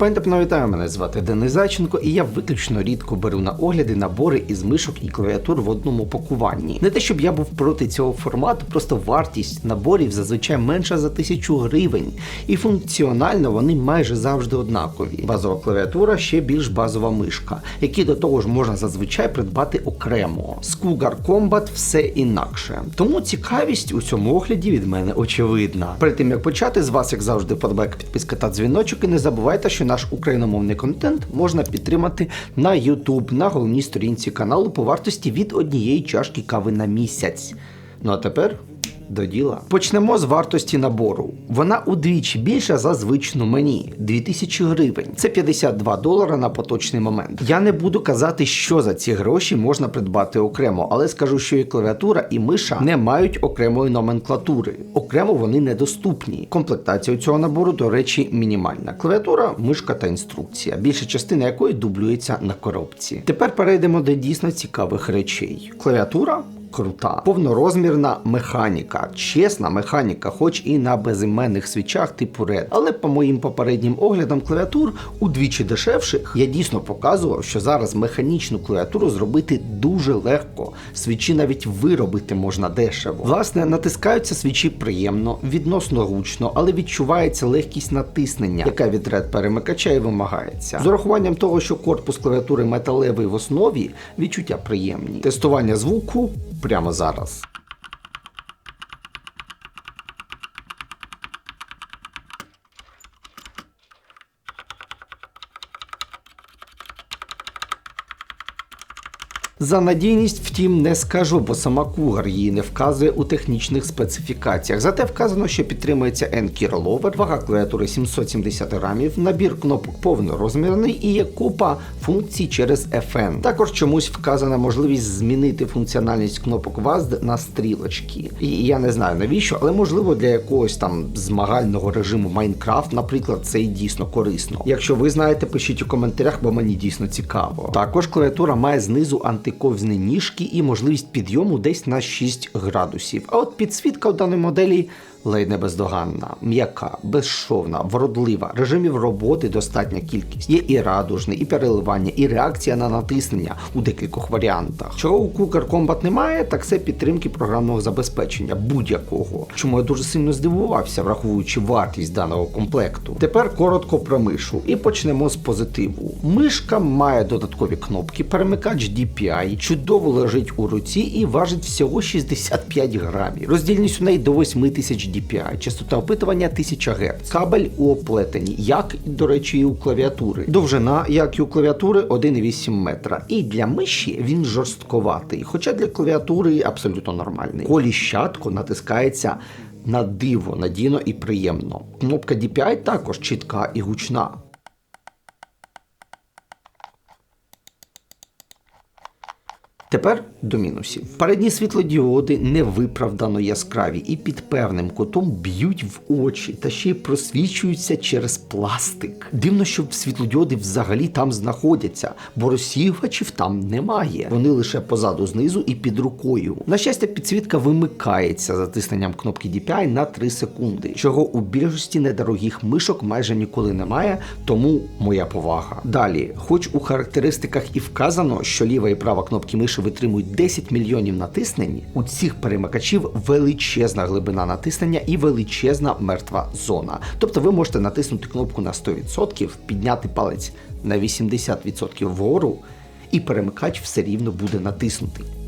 Пані та вітаю, мене звати Денис Зайченко, і я виключно рідко беру на огляди набори із мишок і клавіатур в одному пакуванні. Не те, щоб я був проти цього формату, просто вартість наборів зазвичай менша за тисячу гривень, і функціонально вони майже завжди однакові. Базова клавіатура ще більш базова мишка, які до того ж можна зазвичай придбати окремо. З Cougar Combat все інакше. Тому цікавість у цьому огляді від мене очевидна. Перед тим як почати, з вас, як завжди, подобайка, підписка та дзвіночок. І не забувайте, що наш україномовний контент можна підтримати на YouTube на головній сторінці каналу по вартості від однієї чашки кави на місяць. Ну а тепер. До діла. Почнемо з вартості набору. Вона удвічі більша за звичну мені 2000 гривень. Це 52 долара на поточний момент. Я не буду казати, що за ці гроші можна придбати окремо, але скажу, що і клавіатура, і миша не мають окремої номенклатури. Окремо вони недоступні. Комплектація цього набору, до речі, мінімальна. Клавіатура, мишка та інструкція, більша частина якої дублюється на коробці. Тепер перейдемо до дійсно цікавих речей. Клавіатура крута, повнорозмірна механіка, чесна механіка, хоч і на безіменних свічах типу Red. Але по моїм попереднім оглядам клавіатур удвічі дешевших я дійсно показував, що зараз механічну клавіатуру зробити дуже легко. Свічі навіть виробити можна дешево. Власне, натискаються свічі приємно, відносно гучно, але відчувається легкість натиснення, яка від Red перемикача і вимагається. З урахуванням того, що корпус клавіатури металевий в основі, відчуття приємні. Тестування звуку прямо зараз. За надійність, втім, не скажу, бо сама Cougar її не вказує у технічних специфікаціях. Зате вказано, що підтримується N-Keer Lover, вага клавіатури 770 грамів, набір кнопок повнорозмірний і є купа функцій через FN. Також чомусь вказана можливість змінити функціональність кнопок WASD на стрілочки. І я не знаю навіщо, але можливо для якогось там змагального режиму Minecraft, наприклад, це і дійсно корисно. Якщо ви знаєте, пишіть у коментарях, бо мені дійсно цікаво. Також клавіатура має знизу антиковзні ніжки і можливість підйому десь на 6 градусів. А от підсвітка у даної моделі ледь не бездоганна, м'яка, безшовна, вродлива. Режимів роботи достатня кількість. Є і радужний, і переливання, і реакція на натиснення у декількох варіантах. Чого у Cougar Combat немає, так це підтримки програмного забезпечення будь-якого. Чому я дуже сильно здивувався, враховуючи вартість даного комплекту. Тепер коротко про мишу і почнемо з позитиву. Мишка має додаткові кнопки, перемикач DPI, чудово лежить у руці і важить всього 65 грамів. Роздільність у неї до 8 тисяч DPI, частота опитування 1000 Гц. Кабель у оплетенні, як, до речі, і у клавіатури. Довжина, як і у клавіатури, 1,8 метра. І для миші він жорстковатий, хоча для клавіатури абсолютно нормальний. Коліщатко натискається на диво, надійно і приємно. Кнопка DPI також чітка і гучна. Тепер до мінусів. Передні світлодіоди невиправдано яскраві і під певним кутом б'ють в очі та ще й просвічуються через пластик. Дивно, що світлодіоди взагалі там знаходяться, бо розсіювачів там немає. Вони лише позаду знизу і під рукою. На щастя, підсвітка вимикається затисненням кнопки DPI на 3 секунди, чого у більшості недорогих мишок майже ніколи немає, тому моя повага. Далі, хоч у характеристиках і вказано, що ліва і права кнопки миші витримують 10 мільйонів натиснень, у цих перемикачів величезна глибина натиснення і величезна мертва зона. Тобто ви можете натиснути кнопку на 100%, підняти палець на 80% вгору, і перемикач все рівно буде натиснутий.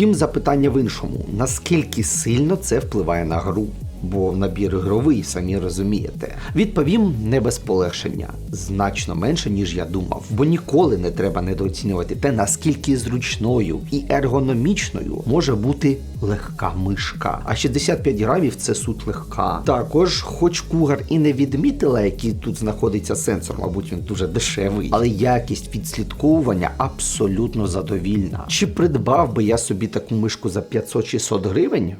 Втім, запитання в іншому: наскільки сильно це впливає на гру? Бо набір ігровий, самі розумієте. Відповім не без полегшення, значно менше, ніж я думав. Бо ніколи не треба недооцінювати те, наскільки зручною і ергономічною може бути легка мишка. А 65 грамів це суть легка. Також, хоч кугар і не відмітила, який тут знаходиться сенсор, мабуть, він дуже дешевий, але якість відслідковування абсолютно задовільна. Чи придбав би я собі таку мишку за 500-600 гривень?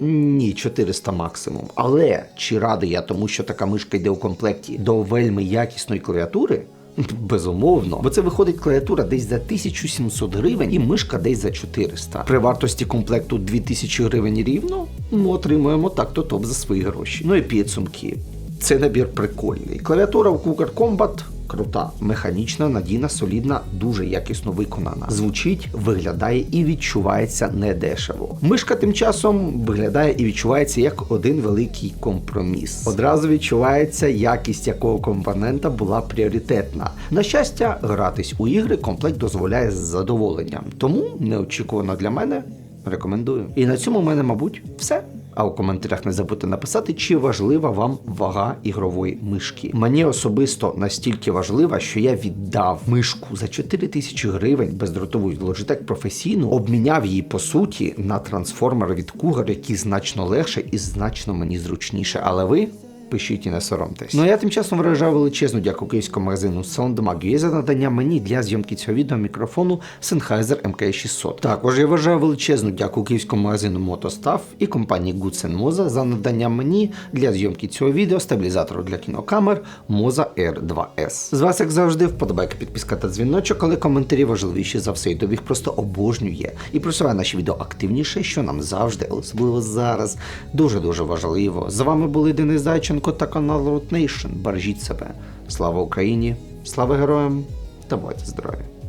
Ні, 400 максимум. Але чи радий я тому, що така мишка йде у комплекті до вельми якісної клавіатури? Безумовно, бо це виходить клавіатура десь за 1700 гривень і мишка десь за 400. При вартості комплекту 2000 гривень рівно ми отримуємо так-то топ за свої гроші. Ну і підсумки. Це набір прикольний. Клавіатура у Cougar Combat крута, механічна, надійна, солідна, дуже якісно виконана. Звучить, виглядає і відчувається недешево. Мишка тим часом виглядає і відчувається як один великий компроміс. Одразу відчувається якість якого компонента була пріоритетна. На щастя, гратись у ігри комплект дозволяє з задоволенням. Тому неочікувано для мене рекомендую. І на цьому в мене, мабуть, все. А у коментарях не забудьте написати, чи важлива вам вага ігрової мишки. Мені особисто настільки важлива, що я віддав мишку за 4 тисячі гривень бездротову Logitech професійну, обміняв її по суті на трансформер від Cougar, який значно легше і значно мені зручніше. Але ви. Пишіть і не соромтесь. Ну а я тим часом виражаю величезну дяку київському магазину Soundmag за надання мені для зйомки цього відео мікрофону Sennheiser MK600. Також я вважаю величезну дяку київському магазину Motostaff і компанії Goodsen Moza за надання мені для зйомки цього відео стабілізатору для кінокамер Moza R2S. З вас, як завжди, вподобайка, підписка та дзвіночок, але коментарі важливіші за все, і тобі їх просто обожнює і просуває наші відео активніше, що нам завжди, особливо зараз, дуже дуже важливо. З вами були Денис Зайченко та канал Root Nation. Бережіть себе. Слава Україні! Слава героям! Та будьте здорові!